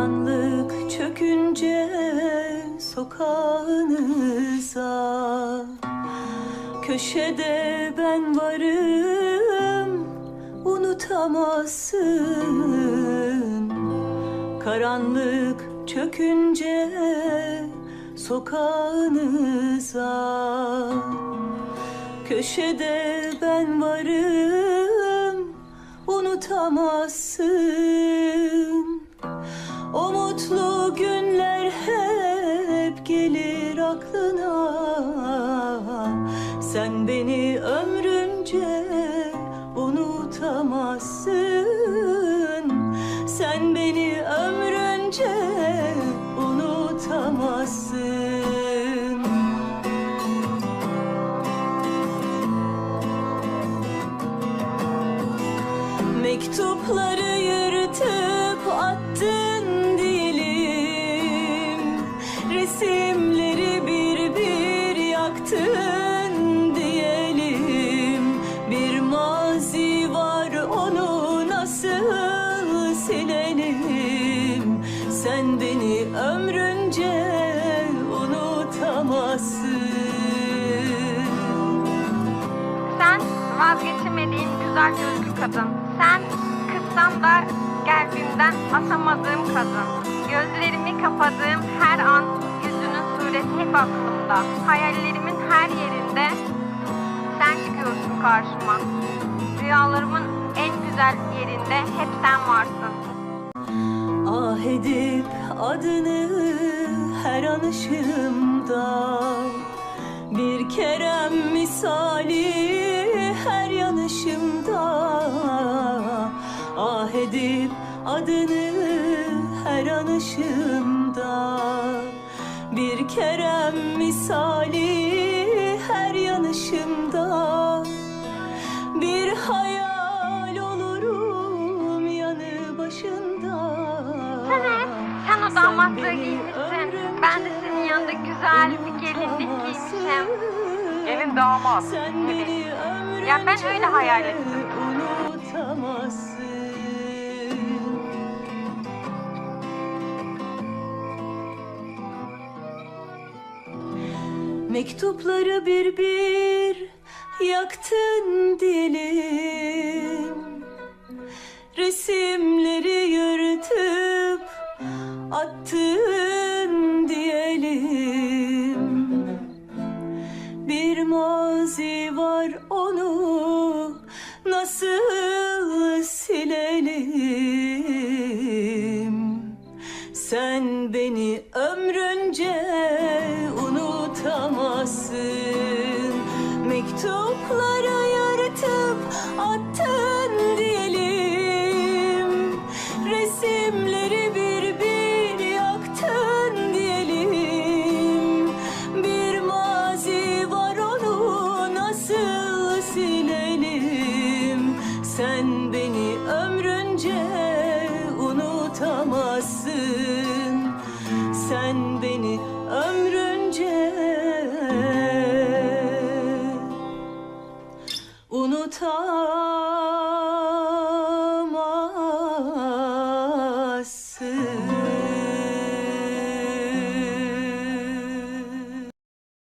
Karanlık çökünce sokağınıza Köşede ben varım unutamazsın. Karanlık çökünce sokağınıza Köşede ben varım unutamazsın gelir aklına. Sen beni ömrünce unutamazsın. Sen beni ömrünce unutamazsın. Mektupları yırtıp attın Resimleri bir bir yaktın diyelim Bir mazi var onu nasıl silelim Sen beni ömrünce unutamazsın Sen vazgeçemediğim güzel gözlü kadın. Sen kızsam da kalbimden asamadığım kadın. Gözlerimi kapadığım hep aklımda. Hayallerimin her yerinde sen çıkıyorsun karşıma. Rüyalarımın en güzel yerinde hep sen varsın. Ah edip adını her anışımda Bir kerem misali her yanışımda Ah edip adını her anışımda Bir kerem misali her yanışımda bir hayal olurum yanı başında. Evet, sen o damatlığı giymişsin. Ben de senin yanında güzel bir gelinlik giymişim. Gelin damat. Sen beni ömrünce Ya ben öyle hayal ettim. unutamazsın. Mektupları bir bir yaktın diyelim Resimleri yırtıp attın diyelim. Bir mazi var onu nasıl silelim? Sen beni ömrünce unutamazsın Mektupları yırtıp attın diyelim. Resimleri bir bir yaktın diyelim. Bir mazi var onu nasıl silelim? Sen beni ömrünce unutamazsın. Sen beni unutamazsın